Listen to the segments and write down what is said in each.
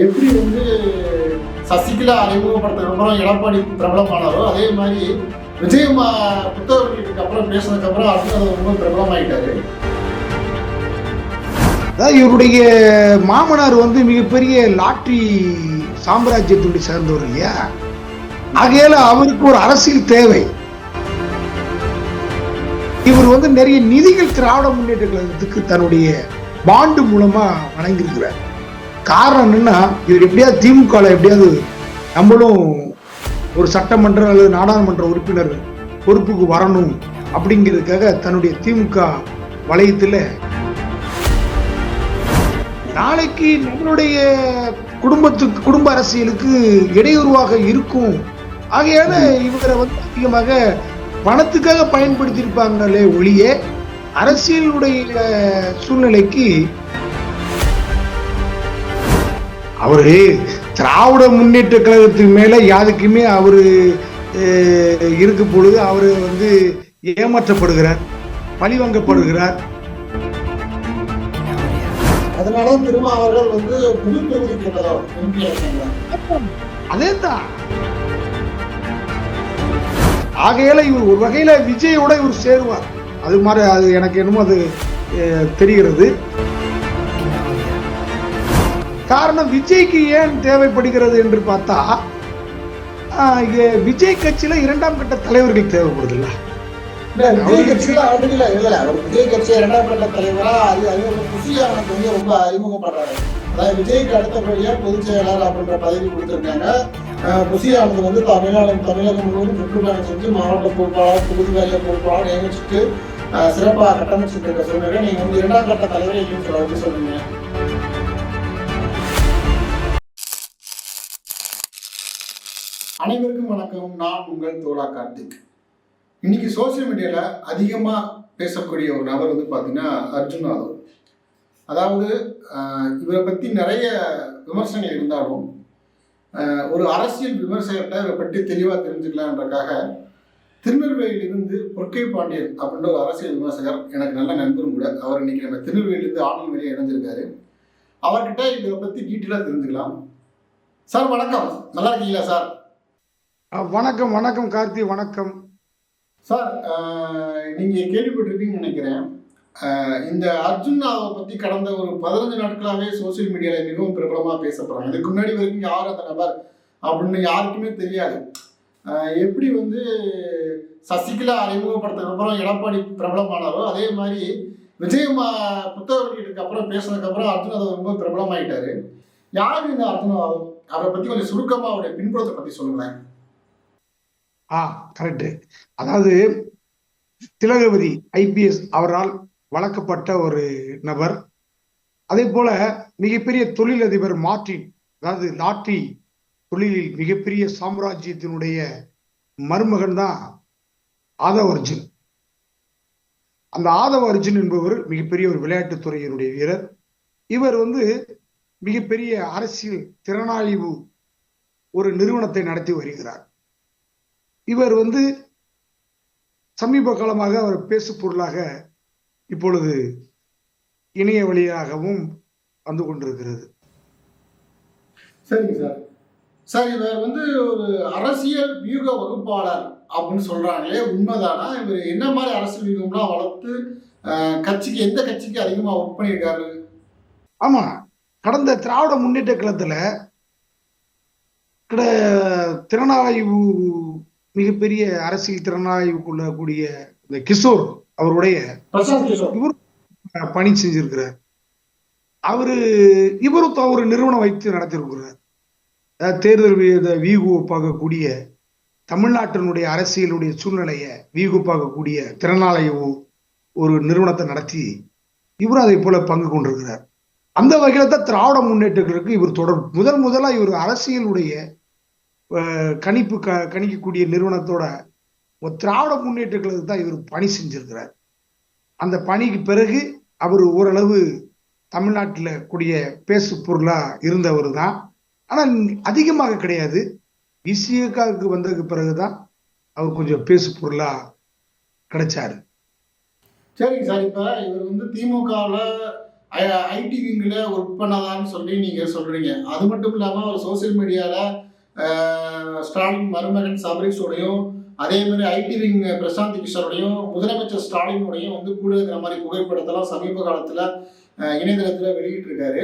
எப்படி வந்து சசிகலா அறிமுகப்படுத்ததுக்கப்புறம் எடப்பாடி பிரபலமானாரோ அதே மாதிரி விஜய் மா- புத்தக வெளியீட்டுக்கு அப்புறம் பேசினதுக்கப்புறம் அப்புறம் ரொம்ப பிரபலமாயிட்டாரு. அதாவது இவருடைய மாமனார் வந்து மிகப்பெரிய லாட்ரி சாம்ராஜ்யத்துடைய சேர்ந்தவர் இல்லையா? ஆகையால அவருக்கு ஒரு அரசியல் தேவை. இவர் வந்து நிறைய நிதிகள் திராவிட முன்னேற்ற கழகத்துக்கு தன்னுடைய பாண்டு மூலமா வழங்கியிருக்கிறார் காரணம் என்னன்னா இது எப்படியாவது திமுக எப்படியாவது நம்மளும் ஒரு சட்டமன்ற அல்லது நாடாளுமன்ற உறுப்பினர் பொறுப்புக்கு வரணும் அப்படிங்கிறதுக்காக தன்னுடைய திமுக வளையத்தில் நாளைக்கு நம்மளுடைய குடும்பத்துக்கு குடும்ப அரசியலுக்கு இடையூறுவாக இருக்கும். ஆகையால இவரை வந்து அதிகமாக பணத்துக்காக பயன்படுத்தியிருப்பாங்களே ஒழிய அரசியலுடைய சூழ்நிலைக்கு அவரு திராவிட முன்னேற்ற கழகத்துக்கு மேல யாருக்குமே அவரு இருக்கும் பொழுது அவரு வந்து ஏமாற்றப்படுகிறார் பழிவாங்கப்படுகிறார். அதனால திரும்ப அவர்கள் வந்து அதே தான் ஆகையால இவர் ஒரு வகையில விஜயோட இவர் சேருவார். அது மாதிரி அது எனக்கு என்னமோ அது தெரிகிறது. காரணம் விஜய்க்கு ஏன் தேவைப்படுகிறது என்று பார்த்தா விஜய் கட்சியில இரண்டாம் கட்ட தலைவர்கள் தேவைப்படுது இல்ல, விஜய் கட்சியில ஆல்ரெடி இல்ல இல்ல விஜய் கட்சியை இரண்டாம் கட்ட தலைவரா அது அது ஒரு புசியானது வந்து ரொம்ப அறிமுகப்படுறாரு. அதாவது விஜய்க்கு அடுத்தபடியா பொதுச் செயலாளர் அப்படின்ற பதவி கொடுத்திருக்காங்க. அஹ் புசியானது வந்து தமிழ்நாடு தமிழகம் முழுவதும் சுற்றுப்பயணம் செஞ்சு மாவட்ட பொறுப்பாளர் தொகுதி வாரிய பொறுப்பாளர் நியமிச்சுட்டு சிறப்பாக கட்டமைச்சிட்டு இருக்க சூழ்நிலை நீங்க வந்து இரண்டாம் கட்ட தலைவரை இல்லைன்னு சொல்ல சொல்லுங்க அனைவருக்கும் வணக்கம். நான் உங்கள் தோழா கார்த்திக். இன்னைக்கு சோசியல் மீடியாவில் அதிகமாக பேசக்கூடிய ஒரு நபர் வந்து பார்த்தீங்கன்னா அர்ஜுன் யாதவ் அதாவது இவரை பற்றி நிறைய விமர்சனங்கள் இருந்தாலும் ஒரு அரசியல் விமர்சகர்கிட்ட இவரை பற்றி தெளிவாக தெரிஞ்சுக்கலான்றக்காக திருநெல்வேலியிலிருந்து பொற்கை பாண்டியன் அப்படின்ற ஒரு அரசியல் விமர்சகர் எனக்கு நல்ல நண்பரும் கூட அவர் இன்னைக்கு நம்ம திருநெல்வேலியிலிருந்து ஆன்லைன் வெளியே இணைஞ்சிருக்காரு. அவர்கிட்ட இதை பற்றி டீட்டெயிலாக தெரிஞ்சுக்கலாம். சார் வணக்கம். நல்லா இருக்கீங்களா சார்? வணக்கம் வணக்கம் கார்த்தி வணக்கம். சார் நீங்கள் கேள்விப்பட்டிருக்கீங்கன்னு கேள்விப்பட்டிருப்பீங்கன்னு நினைக்கிறேன். இந்த அர்ஜுன் பற்றி கடந்த ஒரு பதினஞ்சு நாட்களாகவே சோசியல் மீடியாவில் மிகவும் பிரபலமாக பேசப்படுறாங்க. இதுக்கு முன்னாடி வரைக்கும் யார் அந்த நபர் அப்படின்னு யாருக்குமே தெரியாது. எப்படி வந்து சசிகலா அறிமுகப்படுத்துறதுக்கு அப்புறம் எடப்பாடி பிரபலமானாரோ அதே மாதிரி விஜய் மா- புத்தக வெளியீட்டுக்கு அப்புறம் பேசினதுக்கப்புறம் அர்ஜுன் அதை ரொம்ப பிரபலமாயிட்டாரு. யார் இந்த அர்ஜுன் அவரை பற்றி கொஞ்சம் சுருக்கமாக அவருடைய பின்புலத்தை பற்றி சொல்லுங்களேன். ஆ கரெக்டு அதாவது திலகவதி ஐபிஎஸ் அவரால் வளர்க்கப்பட்ட ஒரு நபர். அதே போல மிகப்பெரிய தொழிலதிபர் மார்டின் அதாவது லாட்டி தொழிலில் மிகப்பெரிய சாம்ராஜ்யத்தினுடைய மருமகன் தான் ஆதவ அர்ஜுன். அந்த ஆதவ அர்ஜுன் என்பவர் மிகப்பெரிய ஒரு விளையாட்டுத் துறையினுடைய வீரர். இவர் வந்து மிகப்பெரிய அரசியல் திறனாய்வு ஒரு நிறுவனத்தை நடத்தி வருகிறார். இவர் வந்து சமீப காலமாக அவர் பேசு பொருளாக இப்பொழுது இணைய வழியாகவும் வந்து கொண்டிருக்கிறது. சரிங்க சார். சார் இவர் வந்து ஒரு அரசியல் வியூக வகுப்பாளர் அப்படின்னு சொல்றாங்களே உண்மைதானா? இவர் என்ன மாதிரி அரசியல் வியூகம்லாம் வளர்த்து கட்சிக்கு எந்த கட்சிக்கு அதிகமாக ஒர்க் பண்ணியிருக்காரு? ஆமா. கடந்த திராவிட முன்னேற்ற கழகத்துல கிட திறனாய்வு மிகப்பெரிய அரசியல் திறனாய்வு கொள்ளக்கூடிய இந்த கிஷோர் அவருடைய இவர் பணி செஞ்சிருக்கிறார். அவரு இவரும் ஒரு நிறுவனம் வைத்து நடத்தியிருக்கிறார் அதாவது தேர்தல் வி- இந்த வியூகு பார்க்கக்கூடிய தமிழ்நாட்டினுடைய அரசியலுடைய சூழ்நிலையை வியூகு பார்க்கக்கூடிய திறனாய்வு ஒரு நிறுவனத்தை நடத்தி இவரும் அதை போல பங்கு கொண்டிருக்கிறார். அந்த வகையில தான் திராவிட முன்னேற்றங்களுக்கு இவர் தொடர் முதல் முதலா இவர் அரசியலுடைய கணிப்பு க கணிக்கக்கூடிய நிறுவனத்தோட ஒரு திராவிட முன்னேற்ற கழகத்துக்கு தான் இவர் பணி செஞ்சிருக்கிறார். அந்த பணிக்கு பிறகு அவர் ஓரளவு தமிழ்நாட்டில் கூடிய பேசு பொருளாக இருந்தவர் தான். ஆனால் அதிகமாக கிடையாது. விசிகாவுக்கு வந்ததுக்கு பிறகு தான் அவர் கொஞ்சம் பேசு பொருளாக கிடைச்சாரு. சரிங்க சார். இப்போ இவர் வந்து திமுகவில் ஐடி விங்கில் ஒர்க் பண்ணதான்னு சொல்லி நீங்கள் சொல்கிறீங்க அது மட்டும் இல்லாமல் அவர் சோசியல் மீடியாவில் ஸ்டாலின் மருமகன் சபரீஷோடையும் அதே மாதிரி ஐடி விங் பிரசாந்த் கிஷோரோடையும் முதலமைச்சர் ஸ்டாலினோடையும் வந்து கூட இருக்கிற மாதிரி புகைப்படத்தெல்லாம் சமீப காலத்தில் இணையதளத்தில் வெளியிட்டிருக்காரு.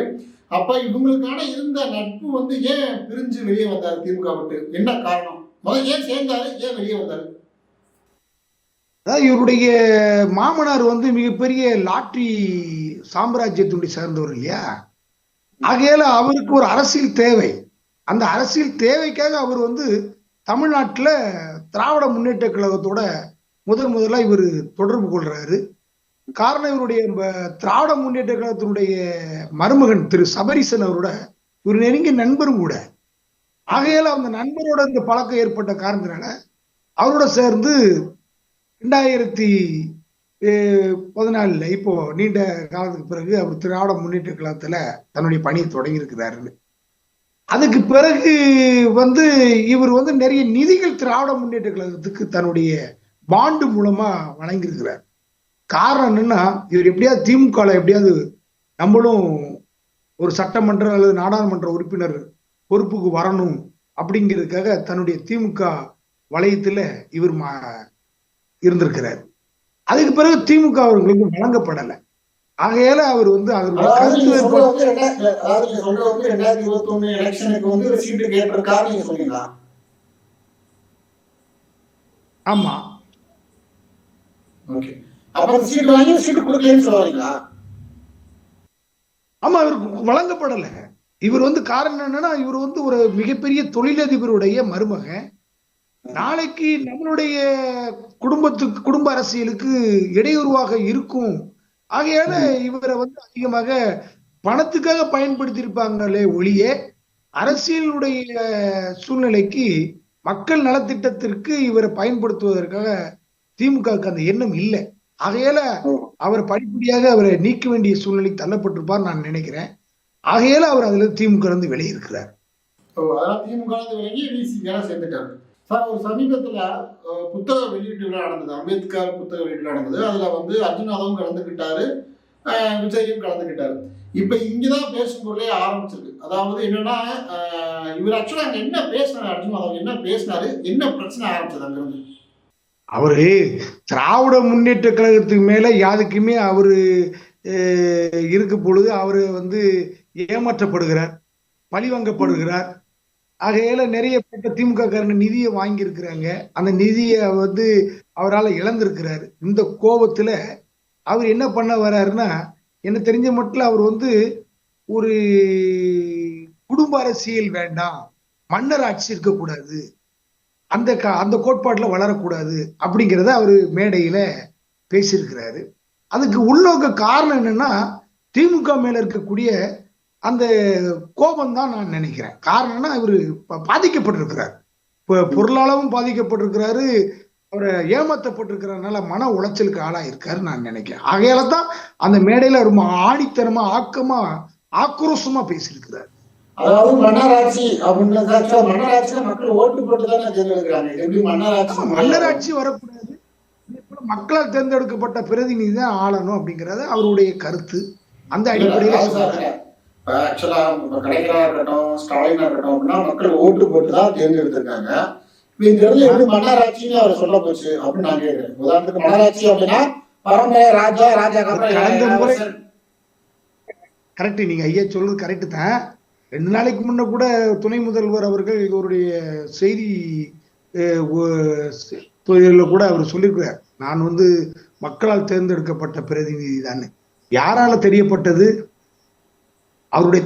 அப்போ இவங்களுக்கான இருந்த நட்பு வந்து ஏன் பிரிஞ்சு வெளியே வந்தார் திமுக விட்டு என்ன காரணம்? முதல் ஏன் சேர்ந்தாரு? ஏன் வெளியே வந்தார்? அதாவது இவருடைய மாமனார் வந்து மிகப்பெரிய லாட்ரி சாம்ராஜ்யத்துடைய சேர்ந்தவர் இல்லையா? ஆகையால அவருக்கு ஒரு அரசியல் தேவை. அந்த அரசியல் தேவைக்காக அவர் வந்து தமிழ்நாட்டில் திராவிட முன்னேற்ற கழகத்தோட முதல் முதலாக இவர் தொடர்பு கொள்றாரு. காரணம் இவருடைய திராவிட முன்னேற்ற கழகத்தினுடைய மருமகன் திரு சபரிசன் அவரோட இவர் நெருங்கிய நண்பரும் கூட. ஆகையால் அந்த நண்பரோட இந்த பழக்கம் ஏற்பட்ட காரணத்தினால அவரோட சேர்ந்து ரெண்டாயிரத்தி பதினாலில் இப்போ நீண்ட காலத்துக்கு பிறகு அவர் திராவிட முன்னேற்ற கழகத்தில் தன்னுடைய பணியை தொடங்கி இருக்கிறாருன்னு அதுக்கு பிறகு வந்து இவர் வந்து நிறைய நிதிகள் திராவிட முன்னேற்ற கழகத்துக்கு தன்னுடைய பாண்டு மூலமா வழங்கியிருக்கிறார். காரணம் என்னன்னா இவர் எப்படியாவது திமுக எப்படியாவது நம்மளும் ஒரு சட்டமன்ற அல்லது நாடாளுமன்ற உறுப்பினர் பொறுப்புக்கு வரணும் அப்படிங்கிறதுக்காக தன்னுடைய திமுக வளையத்துல இவர் மா- இருந்திருக்கிறார். அதுக்கு பிறகு திமுக அவர்களுக்கு வழங்கப்படலை. ஆகையால அவர் வந்து வந்து ரெண்டாயிரத்தி அதாவது நீங்க சொல்றது வந்து ரெண்டாயிரத்தி இருபத்தி ஒண்ணு எலெக்ஷனுக்கு வந்து ஒரு சீட்டு கேட்டிருக்காரு நீங்க சொன்னீங்களா? ஆமா. ஓகே அப்ப அந்த சீட்டு வாங்கி சீட்டு கொடுக்கலன்னு சொல்ல வரீங்களா ஆமா இவருக்கு வழங்கப்படல. இவர் வந்து காரணம் என்னன்னா இவர் வந்து ஒரு மிகப்பெரிய தொழிலதிபருடைய மருமகன். நாளைக்கு நம்மளுடைய குடும்பத்துக்கு குடும்ப அரசியலுக்கு இடையூறுவாக இருக்கும் ஆகையால இவரை வந்து அதிகமாக பணத்துக்காக பயன்படுத்தியிருப்பாங்களே ஒழிய அரசியலுடைய சூழ்நிலைக்கு மக்கள் நலத்திட்டத்திற்கு இவரை பயன்படுத்துவதற்காக திமுகவுக்கு அந்த எண்ணம் இல்லை. ஆகையால அவர் படிப்படியாக அவரை நீக்க வேண்டிய சூழ்நிலை தள்ளப்பட்டிருப்பார் நான் நினைக்கிறேன். ஆகையால அவர் அதுல திமுக இருந்து வெளியிருக்கிறார் திமுக சேர்ந்துட்டாரு. சார் ஒரு சமீபத்தில் புத்தக வெளியீட்டு விழா நடந்தது. அம்பேத்கர் புத்தக வெளியீட்டு நடந்தது. அதில் வந்து அர்ஜுனாவும் கலந்துக்கிட்டாரு. விஜயும் கலந்துக்கிட்டாரு. இங்கே தான் பேசும் பொருளே ஆரம்பிச்சிருக்கு. அதாவது என்னன்னா இவர் ஆக்சுவலாக அங்கே என்ன பேசினார் அர்ஜுன் என்ன பேசினாரு? என்ன பிரச்சனை ஆரம்பிச்சது அங்க அவர் அவரு திராவிட முன்னேற்ற கழகத்துக்கு மேல யாருக்குமே அவரு இருக்க பொழுது அவரு வந்து ஏமாற்றப்படுகிறார் பழிவாங்கப்படுகிறார். ஆகையில நிறைய பேட்ட திமுக காரன் நிதியை வாங்கியிருக்கிறாங்க. அந்த நிதியை வந்து அவரால் இழந்திருக்கிறாரு. இந்த கோபத்துல அவர் என்ன பண்ண வர்றாருன்னா எனக்கு தெரிஞ்ச மட்டும் அவர் வந்து ஒரு குடும்ப அரசியல் வேண்டாம் மன்னர் ஆட்சி இருக்கக்கூடாது அந்த க அந்த கோட்பாட்டில் வளரக்கூடாது அப்படிங்கிறத அவர் மேடையில் பேசியிருக்கிறாரு. அதுக்கு உள்நோக்க காரணம் என்னன்னா திமுக மேல இருக்கக்கூடிய அந்த கோபம் தான் நான் நினைக்கிறேன். காரணம்னா இவர் பாதிக்கப்பட்டிருக்கிறார். இப்போ பொருளாளவும் பாதிக்கப்பட்டிருக்கிறாரு. அவர் ஏமாத்தப்பட்டிருக்கிறதுனால மன உளைச்சலுக்கு ஆளாயிருக்காரு நான் நினைக்கிறேன். ஆகையால தான் அந்த மேடையில ரொம்ப ஆணித்தனமா ஆக்கமா ஆக்ரோஷமா பேசியிருக்கிறார். அதாவது மன்னராட்சி அப்படின்னு மன்னராட்சியில மக்கள் ஓட்டு போட்டு தானே தேர்ந்தெடுக்கிறாங்க எப்படி மன்னராட்சி மன்னராட்சி வரக்கூடாது. மக்களால் தேர்ந்தெடுக்கப்பட்ட பிரதிநிதி தான் ஆளணும் அப்படிங்கறது அவருடைய கருத்து. அந்த அடிப்படையில சொல்றாரு. ஆக்சுவலா கலைஞரா இருக்கட்டும் ஸ்டாலினா இருக்கட்டும் அப்படின்னா மக்கள் ஓட்டு போட்டு தான் தேர்ந்தெடுத்திருக்காங்க. இப்ப இந்த இடத்துல எப்படி மன்னராட்சின்னு அவர் சொல்ல போச்சு அப்படின்னு நான் கேட்கிறேன் உதாரணத்துக்கு மன்னராட்சி அப்படின்னா பரம்பரை ராஜா ராஜா கரெக்ட் நீங்க ஐயா சொல்றது கரெக்ட் தான். ரெண்டு நாளைக்கு முன்ன கூட துணை முதல்வர் அவர்கள் இவருடைய செய்தி தொழில்ல கூட அவர் சொல்லியிருக்கிறார். நான் வந்து மக்களால் தேர்ந்தெடுக்கப்பட்ட பிரதிநிதி தான். யாரால தெரியப்பட்டது? அவருடைய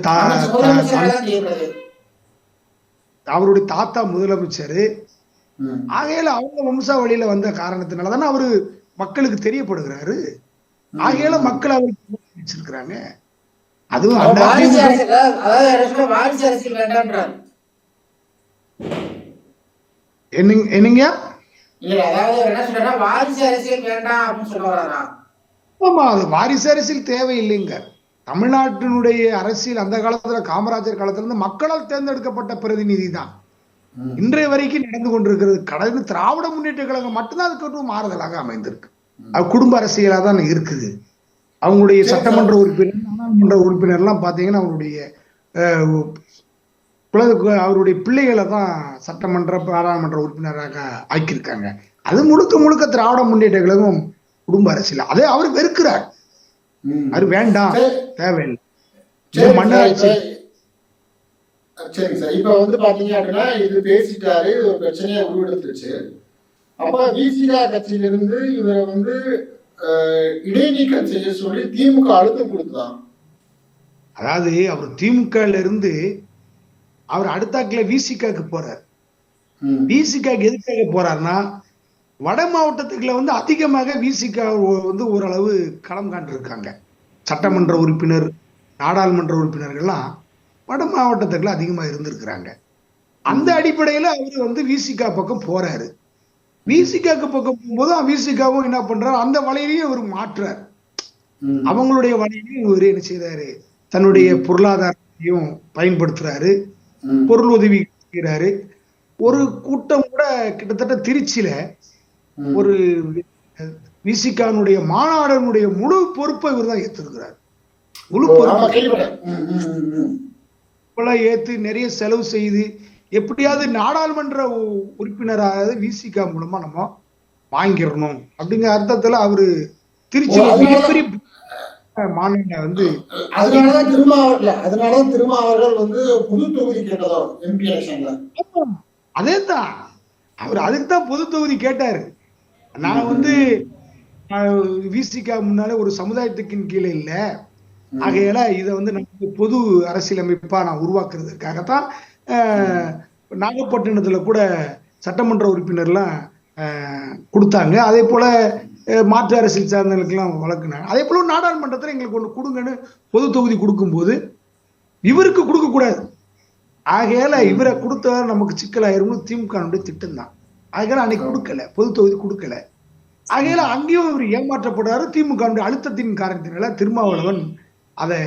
அவருடைய தாத்தா முதலமைச்சர். ஆகையால அவங்க வம்சாவளியில வந்த காரணத்தினால தானே அவரு மக்களுக்கு தெரியப்படுகிறாரு. ஆகையால மக்கள் அவருக்கு வச்சிருக்கிறாங்க அதுவும் என்னங்க ஆமா அது வாரிசு அரசியல் தேவையில்லைங்க. தமிழ்நாட்டினுடைய அரசியல் அந்த காலத்துல காமராஜர் காலத்துல இருந்து மக்களால் தேர்ந்தெடுக்கப்பட்ட பிரதிநிதி தான். இன்றைய வரைக்கும் நடந்து கொண்டிருக்கிறது. கடந்து திராவிட முன்னேற்ற கழகம் மட்டும்தான் அதுக்கு ஒரு மாறுதலாக அமைந்திருக்கு. அது குடும்ப அரசியலா தான் இருக்குது. அவங்களுடைய சட்டமன்ற உறுப்பினர் நாடாளுமன்ற உறுப்பினர்லாம் பார்த்தீங்கன்னா அவருடைய அஹ், குல- அவருடைய பிள்ளைகளை தான் சட்டமன்ற பாராளுமன்ற உறுப்பினராக ஆக்கியிருக்காங்க. அது முழுக்க முழுக்க திராவிட முன்னேற்ற கழகம் குடும்ப அரசியல். அதை அவர் வெறுக்கிறார். அது வேண்டாம். தேவையில்லை. மன்னராட்சி சரி, சரிங்க சார். இப்ப வந்து பாத்தீங்க அப்படின்னா இது பேசிட்டாரு இது ஒரு பிரச்சனையா உருவெடுத்துருச்சு. அப்ப விசிகா கட்சியிலிருந்து இவரை வந்து இடைநீக்கம் செய்ய சொல்லி திமுக அழுத்தம் கொடுத்ததான் அதாவது அவர் திமுகல இருந்து அவர் அடுத்தாக்குல விசிகாக்கு போறார். விசிகாக்கு எதுக்காக போறாருன்னா வட மாவட்டத்துக்குள்ள வந்து அதிகமாக விசிகா வந்து ஓரளவு களம் காண்டிருக்காங்க சட்டமன்ற உறுப்பினர் நாடாளுமன்ற உறுப்பினர்கள்லாம் வட மாவட்டத்துக்குள்ள அதிகமா இருந்திருக்கிறாங்க. அந்த அடிப்படையில அவர் வந்து விசிகா பக்கம் போறாரு. விசிகாக்கு பக்கம் போகும்போது விசிகாவும் என்ன பண்றாரு? அந்த வலையிலையும் அவர் மாற்றுறார் அவங்களுடைய வலையிலையும் இவர் என்ன செய்றாரு? தன்னுடைய பொருளாதாரத்தையும் பயன்படுத்துறாரு. பொருள் உதவி செய்கிறாரு ஒரு கூட்டம் கூட கிட்டத்தட்ட திருச்சியில ஒரு விசிகானுடைய மாநாடனுடைய முழு பொறுப்பை இவர் தான் ஏத்திருக்கிறார். முழு பொறுப்பு. ஏத்து நிறைய செலவு செய்து எப்படியாவது நாடாளுமன்ற உறுப்பினராக விசிகா மூலமா நம்ம வாங்கிடணும் அப்படிங்கிற அர்த்தத்துல அவரு திருச்சியில அதனால- மிகப்பெரிய மாநாட்டை வந்து அதனாலதான் திருமாவளவன் இல்ல அதனாலதான் திருமாவர்கள் வந்து புது தொகுதி கேட்டதோ எம்பி எலெக்ஷன்ல. அதேதான். அவர் அதுக்கு தான் பொது தொகுதி கேட்டாரு. நான் வந்து விசிகா முன்னாலே ஒரு சமுதாயத்துக்கின் கீழே இல்ல. ஆகையால இதை வந்து நமக்கு பொது அரசியலமைப்பா நான் உருவாக்குறதுக்காகத்தான் நாகப்பட்டினத்துல கூட சட்டமன்ற உறுப்பினர்லாம் கொடுத்தாங்க. அதே போல மாற்று அரசியல் சார்ந்தவர்களுக்கெல்லாம் வழக்குனாங்க. அதே போல நாடாளுமன்றத்துல எங்களுக்கு ஒண்ணு கொடுங்கன்னு பொது தொகுதி கொடுக்கும்போது இவருக்கு கொடுக்கக்கூடாது. ஆகையால இவரை கொடுத்தா நமக்கு சிக்கலாயிரும்னு திமுகனுடைய திட்டம் தான் ஆகையால அன்னைக்கு கொடுக்கல பொது தொகுதி கொடுக்கல. ஆகையால அங்கேயும் இவர் ஏமாற்றப்படுறாரு. திமுக அழுத்தத்தின் காரணத்தினால திருமாவளவன் அதை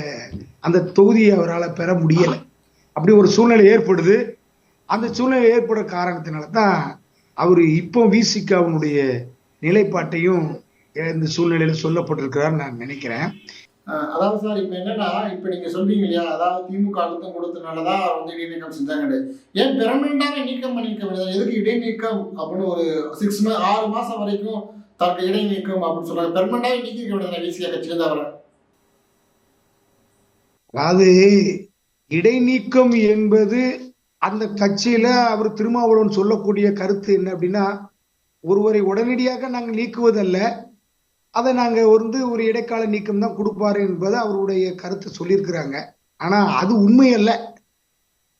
அந்த தொகுதியை அவரால் பெற முடியல. அப்படி ஒரு சூழ்நிலை ஏற்படுது. அந்த சூழ்நிலை ஏற்பட காரணத்தினால தான் அவர் இப்போ விசிகாவினுடைய நிலைப்பாட்டையும் இந்த சூழ்நிலையில சொல்லப்பட்டிருக்கிறார் நான் நினைக்கிறேன். அதாவது சார் இப்போ என்னன்னா இப்போ நீங்கள் சொல்றீங்க இல்லையா அதாவது திமுக அழுத்தம் கொடுத்தனால தான் வந்து இடைநீக்கம் செஞ்சாங்க ஏன் பெர்மனண்டாக நீக்கம் பண்ணிருக்க வேண்டியது? எதுக்கு இடைநீக்கம் அப்படின்னு ஒரு சிக்ஸ் மந்த் ஆறு மாதம் வரைக்கும் தனக்கு இடைநீக்கம் அப்படின்னு சொல்றாங்க. பெர்மனண்டாக நீக்கிக்க வேண்டியது விசிகா கட்சியிலிருந்து அவரை அது இடைநீக்கம் என்பது அந்த கட்சியில அவர் திருமாவளவன் சொல்லக்கூடிய கருத்து என்ன அப்படின்னா ஒருவரை உடனடியாக நாங்கள் நீக்குவதல்ல அதை நாங்கள் வந்து ஒரு இடைக்கால நீக்கம் தான் கொடுப்பாரு என்பது அவருடைய கருத்தை சொல்லியிருக்கிறாங்க. ஆனால் அது உண்மையல்ல.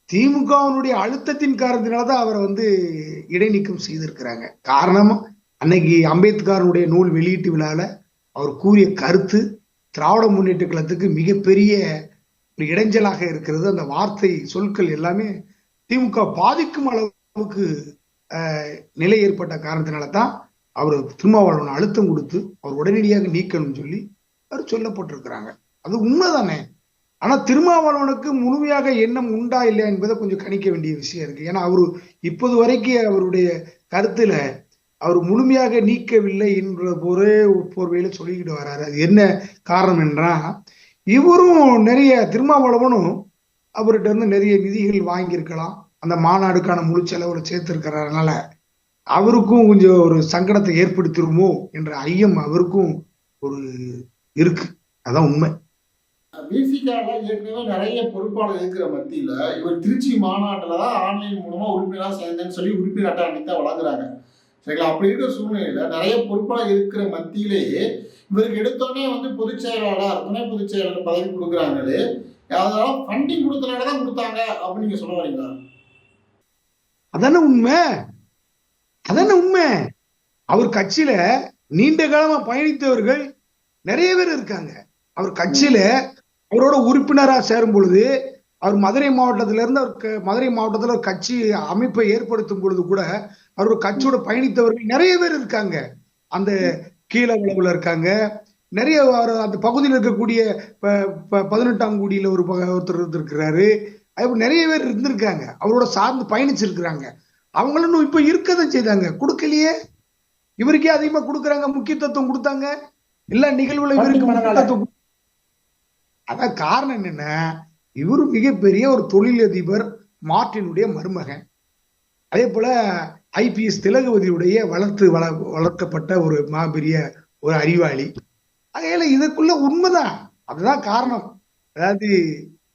திமுகவினுடைய அழுத்தத்தின் காரணத்தினாலதான் அவரை வந்து இடைநீக்கம் செய்திருக்கிறாங்க. காரணம் அன்னைக்கு அம்பேத்கருடைய நூல் வெளியீட்டு விழால அவர் கூறிய கருத்து திராவிட முன்னேற்ற கழகத்துக்கு மிகப்பெரிய ஒரு இடைஞ்சலாக இருக்கிறது. அந்த வார்த்தை சொற்கள் எல்லாமே திமுக பாதிக்கும் அளவுக்கு நிலை ஏற்பட்ட காரணத்தினால தான் அவர் திருமாவளவன் அழுத்தம் கொடுத்து அவர் உடனடியாக நீக்கணும்னு சொல்லி அவர் சொல்லப்பட்டிருக்கிறாங்க. அது உண்மைதானே? ஆனா திருமாவளவனுக்கு முழுமையாக எண்ணம் உண்டா இல்லையா என்பதை கொஞ்சம் கணிக்க வேண்டிய விஷயம் இருக்கு. ஏன்னா அவரு இப்போது வரைக்கும் அவருடைய கருத்துல அவர் முழுமையாக நீக்கவில்லை என்ற ஒரே போர்வையில சொல்லிக்கிட்டு வர்றாரு அது என்ன காரணம் என்றா இவரும் நிறைய திருமாவளவனும் அவர்கிட்ட இருந்து நிறைய நிதிகள் வாங்கியிருக்கலாம். அந்த மாநாடுக்கான முழு செலவுல சேர்த்திருக்கிறதுனால அவருக்கும் கொஞ்சம் ஒரு சங்கடத்தை ஏற்படுத்திருமோ என்ற ஐயம் அவருக்கும் ஒரு இருக்கு. அதான் உண்மை. விசிகால ஏற்கனவே நிறைய பொறுப்பாளர் இருக்கிற மத்தியில இவர் திருச்சி மாநாட்டில் தான் ஆன்லைன் மூலமா உறுப்பினராக சேர்ந்தேன்னு சொல்லி உறுப்பினர் அட்டை தான் வழங்குறாங்க. சரிங்களா? அப்படி இருக்கிற சூழ்நிலையில நிறைய பொறுப்பாளர் இருக்கிற மத்தியிலேயே இவருக்கு எடுத்தோடனே வந்து பொதுச் செயலாளர் துணை பொதுச் செயலாளர் பதவி கொடுக்குறாங்களே அதனால ஃபண்டிங் கொடுத்தனால தான் கொடுத்தாங்க அப்படின்னு நீங்க சொல்ல வரீங்களா? அதானே உண்மை. அதானே உண்மை? அவர் கட்சியில நீண்ட காலமா பயணித்தவர்கள் நிறைய பேர் இருக்காங்க. அவர் கட்சியில அவரோட உறுப்பினராக சேரும் பொழுது அவர் மதுரை மாவட்டத்தில இருந்து அவர் க- மதுரை மாவட்டத்தில் ஒரு கட்சி அமைப்பை ஏற்படுத்தும் பொழுது கூட அவர் கட்சியோட பயணித்தவர்கள் நிறைய பேர் இருக்காங்க. அந்த கீழவளவுல இருக்காங்க. நிறைய அவர் அந்த பகுதியில் இருக்கக்கூடிய ப- ப- பதினெட்டாம் குடியில ஒரு ஒருத்தர் இருந்திருக்கிறாரு. அது நிறைய பேர் இருந்திருக்காங்க. அவரோட சார்ந்து பயணிச்சிருக்கிறாங்க. அவங்களும் இப்ப இருக்கதான் செய்தாங்க. கொடுக்கலையே. இவருக்கே அதிகமா கொடுக்கறாங்க முக்கியத்துவம் கொடுத்தாங்க. எல்லா நிகழ்வுல இவருக்கு. முக்கியத்துவம் அதான் காரணம் என்னன்னா? இவரு மிகப்பெரிய ஒரு தொழிலதிபர் மார்ட்டினுடைய மருமகன். அதே போல ஐபிஎஸ் திலகவதியுடைய வளர்த்து வள வளர்க்கப்பட்ட ஒரு மாபெரிய ஒரு அறிவாளி. அதனால இதுக்குள்ள உண்மைதான். அதுதான் காரணம். அதாவது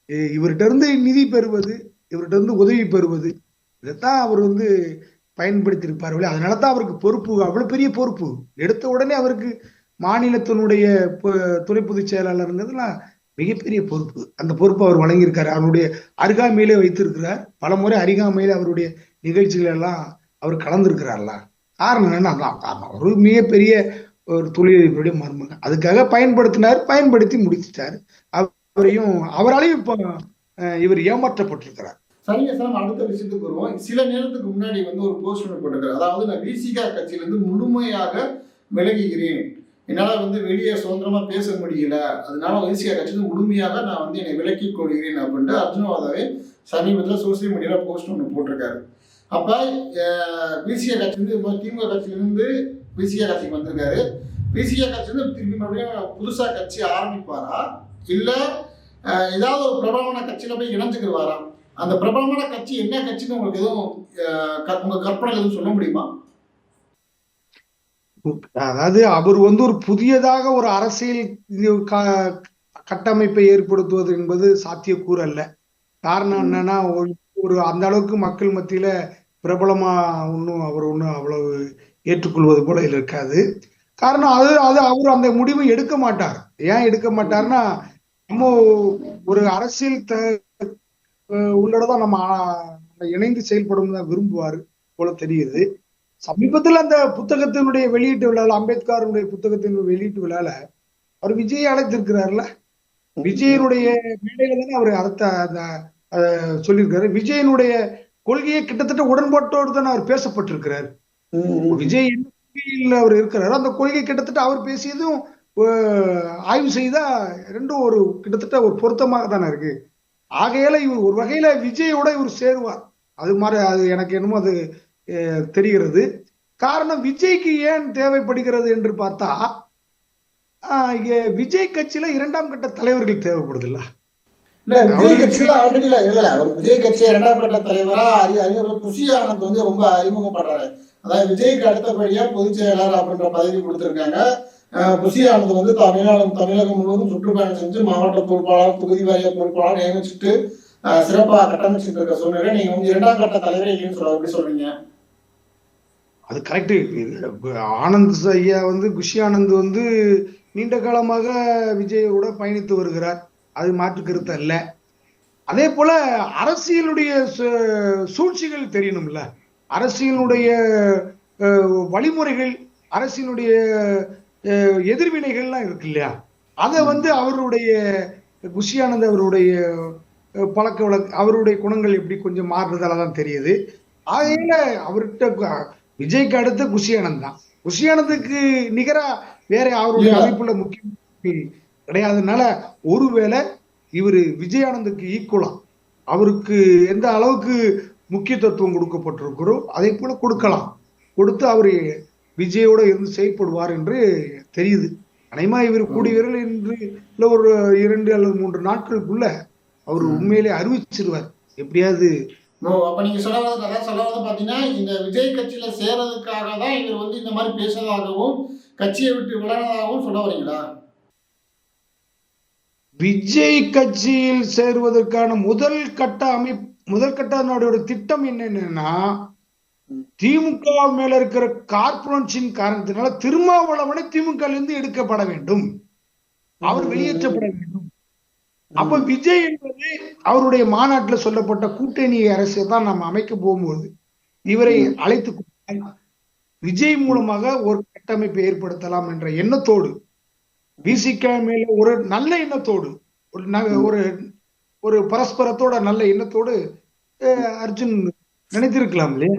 இவர்கிட்ட இருந்து நிதி பெறுவது இவர்கிட்ட இருந்து உதவி பெறுவது இதைத்தான் அவர் வந்து பயன்படுத்தியிருப்பார் அதனால தான் அவருக்கு பொறுப்பு. அவ்வளவு பெரிய பொறுப்பு. எடுத்த உடனே அவருக்கு மாநிலத்தினுடைய துணை பொதுச் செயலாளருங்கிறதுலாம் மிகப்பெரிய பொறுப்பு. அந்த பொறுப்பை அவர் வழங்கியிருக்காரு. அவருடைய அருகாமையிலே வைத்திருக்கிறார். பல முறை அருகாமையில அவருடைய நிகழ்ச்சிகள் எல்லாம் அவர் கலந்திருக்கிறார்ல. காரணம் என்ன காரணம். ஒரு மிகப்பெரிய ஒரு தொழிலதிபருடைய மருமகன். அதுக்காக பயன்படுத்தினார் பயன்படுத்தி முடிச்சிட்டார் அவரையும் அவராலையும் இப்போ இவர் ஏமாற்றப்பட்டிருக்கிறார். சார் நம்ம அடுத்த விஷயத்துக்கு வருவோம். சில நேரத்துக்கு முன்னாடி வந்து ஒரு போஸ்ட் ஒன்று போட்டிருக்காரு. அதாவது நான் விசிகா கட்சியிலேருந்து முழுமையாக விலகுகிறேன். என்னால் வந்து வெளியே சுதந்திரமாக பேச முடியல. அதனால விசிகா கட்சியிலிருந்து முழுமையாக நான் வந்து என்னை விலக்கி கொள்கிறேன் அப்படின்ட்டு அர்ஜுனவாதாவே சமீபத்தில் சோசியல் மீடியாவில் போஸ்ட் ஒன்று போட்டிருக்காரு. அப்போ விசிகா கட்சியிலேருந்து திமுக கட்சியிலேருந்து விசிகா கட்சிக்கு வந்திருக்காரு. விசிகா கட்சியிலேருந்து திரும்பி மறுபடியும் புதுசாக கட்சி ஆரம்பிப்பாரா? இல்லை ஏதாவது ஒரு பிரபலமான கட்சியில் போய் இணைஞ்சுக்கிடுவாரா அந்த பிரபலமான கட்சி என்ன கட்சின்னு உங்களுக்கு எதுவும் உங்க கற்பனை எதுவும் சொல்ல முடியுமா? அதாவது அவர் வந்து ஒரு புதியதாக ஒரு அரசியல் கட்டமைப்பை ஏற்படுத்துவது என்பது சாத்தியக்கூறு அல்ல காரணம் என்னன்னா ஒரு- ஒரு அந்த அளவுக்கு மக்கள் மத்தியில பிரபலமா ஒன்றும் அவர் ஒன்றும் அவ்வளவு ஏற்றுக்கொள்வது போல இருக்காது. காரணம் அது அது அவர் அந்த முடிவை எடுக்க மாட்டார். ஏன் எடுக்க மாட்டார்னா நம்ம ஒரு அரசியல் த உள்ளதான் நம்ம இணைந்து செயல்படும் தான் விரும்புவார் போல தெரியுது. சமீபத்தில் அந்த புத்தகத்தினுடைய வெளியீட்டு விழால அம்பேத்கருடைய புத்தகத்தின் வெளியீட்டு விழால அவர் விஜய் அழைத்திருக்கிறார்ல? விஜயனுடைய மேடையில தானே அவர் அஹ், சொல்லியிருக்காரு. விஜயனுடைய கொள்கையை கிட்டத்தட்ட உடன்பாட்டோடு தானே அவர் பேசப்பட்டிருக்கிறார். விஜய் என்ன கொள்கையில் அவர் இருக்கிறாரோ அந்த கொள்கை கிட்டத்தட்ட அவர் பேசியதும் ஆய்வு செய்தா ரெண்டும் ஒரு கிட்டத்தட்ட ஒரு பொருத்தமாக தானே இருக்கு. ஆகையால இவர் ஒரு வகையில விஜயோட இவர் சேருவார். அது மாதிரி அது எனக்கு என்னமோ அது தெரிகிறது. காரணம் விஜய்க்கு ஏன் தேவைப்படுகிறது என்று பார்த்தா ஆஹ், விஜய் கட்சியில இரண்டாம் கட்ட தலைவர்கள் தேவைப்படுது இல்ல விஜய் கட்சியில ஆல்ரெடி இல்ல விஜய் கட்சி இரண்டாம் கட்ட தலைவரா அறி அறிஞர் குஷி ஆனந்த் வந்து ரொம்ப அறிமுகப்படுறாரு. அதாவது விஜய்க்கு அடுத்தபடியா பொதுச் செயலாளர் அப்படின்ற பதவி கொடுத்திருக்காங்க. அஹ் வந்து தமிழ்நாடு தமிழகம் முழுவதும் சுற்றுப்பயணம் செஞ்சு மாவட்ட பொறுப்பாளர் தொகுதி வாரிய பொறுப்பாளர் நியமிச்சுட்டு சிறப்பாக சிறப்பா கட்டமைச்சிட்டு இருக்க சூழ்நிலை நீங்க வந்து இரண்டாம் கட்ட தலைவரே இல்லைன்னு சொல்ல எப்படி சொல்றீங்க? அது கரெக்ட் ஆனந்த் ஐயா வந்து குஷி ஆனந்த் வந்து நீண்ட காலமாக விஜயோட பயணித்து வருகிறார். அது மாற்று கருத்து அல்ல. அதே போல அரசியலுடைய சு- சூழ்ச்சிகள் தெரியணும்ல. அரசியலுடைய வழிமுறைகள் அரசியலுடைய எதிர்வினைகள்லாம் இருக்கு இல்லையா? அதை வந்து அவருடைய குஷி ஆனந்த் அவருடைய பழக்க வழக்க அவருடைய குணங்கள் எப்படி கொஞ்சம் மாறுறதால தான் தெரியுது. ஆகையில அவர்கிட்ட விஜய்க்கு அடுத்த குஷி ஆனந்த் தான். குஷி ஆனந்துக்கு நிகரா வேற அவருடைய. அமைப்புல முக்கிய கிடையாதுனால ஒருவேளை இவரு விஜய் ஆனந்துக்கு ஈக்குவலா அவருக்கு எந்த அளவுக்கு முக்கியத்துவம் கொடுக்கப்பட்டிருக்கிறோ அதே போல கொடுக்கலாம். கொடுத்து அவர் விஜயோட இருந்து செயல்படுவார் என்று தெரியுது. அனைமா இவர் கூடிய விரல் என்று இல்ல ஒரு இரண்டு அல்லது மூன்று நாட்களுக்குள்ள அவர் உண்மையிலே அறிவிச்சிருவார். எப்படியாவது அப்ப நீங்க சொல்ல வரது அதான் சொல்ல வரது பாத்தீங்கன்னா இந்த விஜய் கட்சியில சேர்றதுக்காக தான் இவர் வந்து இந்த மாதிரி பேசுனதாகவும் கட்சியை விட்டு விலகினதாகவும் சொல்ல வரீங்களா? விஜய் கட்சியில் சேருவதற்கான முதல் கட்ட அமை முதல் கட்ட அதனுடைய திட்டம் என்னன்னா திமுக மேல இருக்கிற கார்பரன்ஸின் காரணத்தினால திருமாவளவனை திமுக இருந்து எடுக்கப்பட வேண்டும். அவர் வெளியேற்றப்பட வேண்டும். அப்ப விஜய் என்பது அவருடைய மாநாட்டில் சொல்லப்பட்ட கூட்டணி அரசு தான் நாம் அமைக்க போகும்போது இவரை அழைத்து விஜய் மூலமாக ஒரு கட்டமைப்பை ஏற்படுத்தலாம் என்ற எண்ணத்தோடு விசிக மேல ஒரு நல்ல எண்ணத்தோடு ஒரு ஒரு ஒரு பரஸ்பரத்தோட நல்ல எண்ணத்தோடு அர்ஜுன் நினைத்திருக்கலாம் இல்லையா?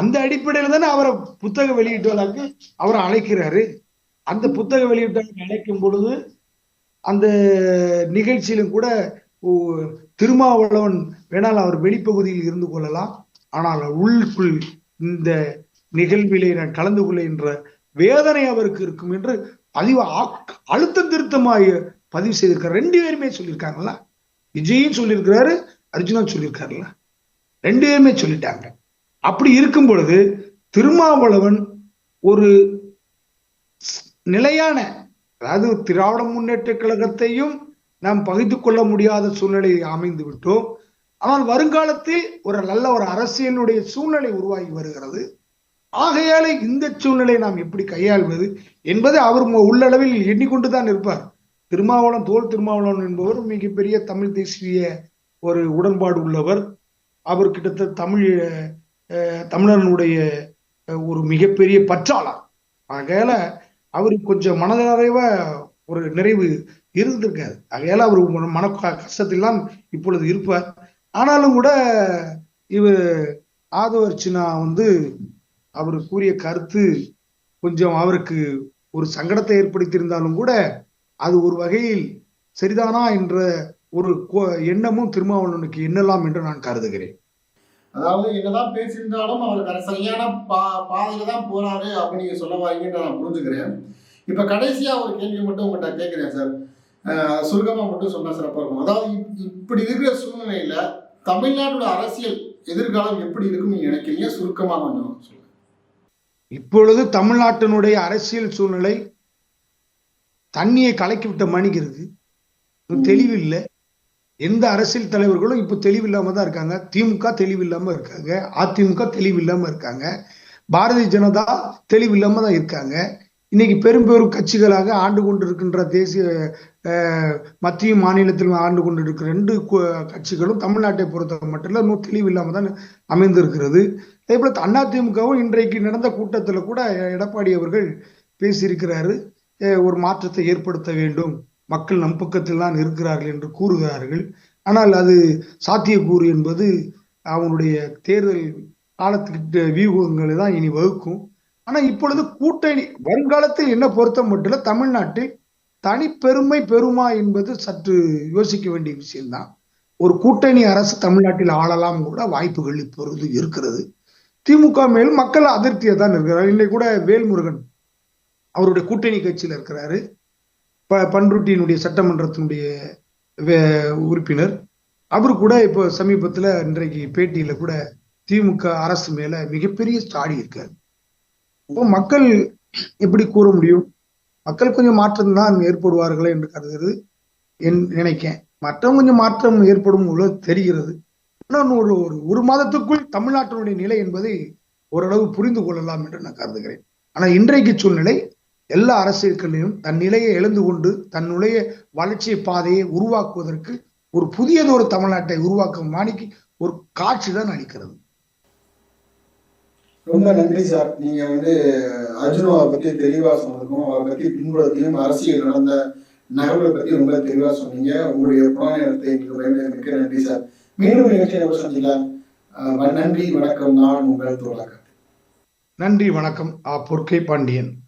அந்த அடிப்படையில தானே அவரை புத்தக வெளியீட்டாளருக்கு அவரை அழைக்கிறாரு. அந்த புத்தக வெளியீட்டாளருக்கு அழைக்கும் பொழுது அந்த நிகழ்ச்சியிலும் கூட திருமாவளவன் வேணால் அவர் வெளிப்பகுதியில் இருந்து கொள்ளலாம். ஆனால் உள்ளுக்குள் இந்த நிகழ்விலே நான் கலந்து கொள்கின்ற வேதனை அவருக்கு இருக்கும் என்று பதிவு அழுத்த அழுத்தம் திருத்தமாய் பதிவு செய்திருக்காரு ரெண்டு பேருமே சொல்லியிருக்காங்களா விஜயும் சொல்லியிருக்கிறாரு அர்ஜுனன் சொல்லியிருக்காருல்ல? ரெண்டு பேருமே சொல்லிட்டாங்க. அப்படி இருக்கும் பொழுது திருமாவளவன் ஒரு நிலையான அதாவது திராவிட முன்னேற்ற கழகத்தையும் நாம் பகிர்ந்து கொள்ள முடியாத சூழ்நிலை அமைந்து விட்டோம். ஆனால் வருங்காலத்தில் ஒரு நல்ல ஒரு அரசியலுடைய சூழ்நிலை உருவாகி வருகிறது. ஆகையால இந்த சூழ்நிலையை நாம் எப்படி கையாள்வது என்பதை அவர் உள்ளளவில் எண்ணிக்கொண்டுதான் இருப்பார். திருமாவளம் தோல் திருமாவளவன் என்பவர் மிகப்பெரிய தமிழ் தேசிய ஒரு உடன்பாடு உள்ளவர். அவர் கிட்டத்தட்ட தமிழ் தமிழனுடைய ஒரு மிகப்பெரிய பற்றாளர். ஆகையால அவர் கொஞ்சம் மனதளவைவ ஒரு நிறைவு இருந்திருக்காது ஆகையால அவர் மன- மன இப்பொழுது இருப்பார். ஆனாலும் கூட இவர் ஆதவர்ச்சினா வந்து அவர் கூறிய கருத்து கொஞ்சம் அவருக்கு ஒரு சங்கடத்தை ஏற்படுத்தியிருந்தாலும் கூட அது ஒரு வகையில் சரிதானா என்ற ஒரு கோ- எண்ணமும் திருமாவளவனுக்கு எண்ணலாம் என்று நான் கருதுகிறேன். அதாவது என்னதான் பேசியிருந்தாலும் அவர் சரியான பா பாதையில தான் போறாரு அப்படின்னு சொல்ல வரீங்கன்னு நான் புரிஞ்சுக்கிறேன். இப்ப கடைசியா ஒரு கேள்வி மட்டும் உங்கள்கிட்ட கேட்கிறேன் சார் சுருக்கமாக சுருக்கமா மட்டும் சொன்னா சிறப்பாக இருக்கும். அதாவது இப்படி இருக்கிற சூழ்நிலையில தமிழ்நாட்டோட அரசியல் எதிர்காலம் எப்படி இருக்கும்னு நீங்க நினைக்கிறீங்க? சுருக்கமா கொஞ்சம் சொல்லுங்க. இப்பொழுது தமிழ்நாட்டினுடைய அரசியல் சூழ்நிலை தண்ணியை கலக்கி விட்ட மணிக்கிறது தெளிவு இல்லை எந்த அரசியல் தலைவர்களும் இப்போ தெளிவில்லாம தான் இருக்காங்க. திமுக தெளிவில்லாம இருக்காங்க. அதிமுக தெளிவில்லாம இருக்காங்க. பாரதிய ஜனதா தெளிவில்லாம தான் இருக்காங்க. இன்னைக்கு பெரும்பெரும் கட்சிகளாக ஆண்டு கொண்டிருக்கின்ற தேசிய மத்திய மாநிலத்தில் ஆண்டு கொண்டிருக்கிற ரெண்டு கட்சிகளும் தமிழ்நாட்டை பொறுத்த மட்டும் இன்னும் தெளிவில்லாம தான் அமைந்திருக்கிறது. அதே போல அதிமுகவும் இன்றைக்கு நடந்த கூட்டத்தில் கூட எடப்பாடி அவர்கள் பேசியிருக்கிறாரு. ஒரு மாற்றத்தை ஏற்படுத்த வேண்டும். மக்கள் நம் பக்கத்தில் தான் இருக்கிறார்கள் என்று கூறுகிறார்கள். ஆனால் அது சாத்தியக்கூறு என்பது அவனுடைய தேர்தல் காலத்துக்கிட்ட வியூகங்களை தான் இனி வகுக்கும். ஆனால் இப்பொழுது கூட்டணி வருங்காலத்தில் என்ன பொறுத்த மட்டும் தமிழ்நாட்டில் தனிப்பெருமை பெறுமா என்பது சற்று யோசிக்க வேண்டிய விஷயம்தான். ஒரு கூட்டணி அரசு தமிழ்நாட்டில் ஆளலாம் கூட வாய்ப்புகள் இப்பொழுது இருக்கிறது. திமுக மேல் மக்கள் அதிருப்தியை தான் இருக்கிறார். இன்னைக்கு கூட வேல்முருகன் அவருடைய கூட்டணி கட்சியில் இருக்கிறாரு. ப பன்ருட்டியினுடைய சட்டமன்றத்தினுடைய உறுப்பினர். அவர் கூட இப்போ சமீபத்துல இன்றைக்கு பேட்டியில கூட திமுக அரசு மேல மிகப்பெரிய சாடி இருக்காரு. இப்போ மக்கள் எப்படி கூற முடியும்? மக்கள் கொஞ்சம் மாற்றம் தான் ஏற்படுவார்களே என்று கருதுகிறது. என் நினைக்கேன். மற்றவங்க கொஞ்சம் மாற்றம் ஏற்படும் தெரிகிறது. ஆனால் ஒரு ஒரு ஒரு மாதத்துக்குள் தமிழ்நாட்டினுடைய நிலை என்பதை ஓரளவு புரிந்து கொள்ளலாம் என்று நான் கருதுகிறேன். ஆனா இன்றைக்கு சூழ்நிலை எல்லா அரசியல்களிலும் தன் நிலையை எழுந்து கொண்டு தன்னுடைய வளர்ச்சி பாதையை உருவாக்குவதற்கு ஒரு புதியதொரு தமிழ்நாட்டை உருவாக்கும் மாணிக்கு ஒரு காட்சி தான் அளிக்கிறது. ரொம்ப நன்றி சார். நீங்க வந்து அர்ஜுனாவை பத்தி தெளிவா சொன்னதுக்கும் அவரை பத்தி பின்புலத்தையும் அரசியல் நடந்த நகர்வை பத்தி ரொம்ப தெளிவா சொன்னீங்க. உங்களுடைய புராண நேரத்தை எங்களுக்கு நன்றி சார். மீண்டும் நிகழ்ச்சியை நம்ம சந்திக்கலாம். நன்றி வணக்கம். நான் உங்கள் தோழர். நன்றி வணக்கம். ஆ பொற்கை பாண்டியன்.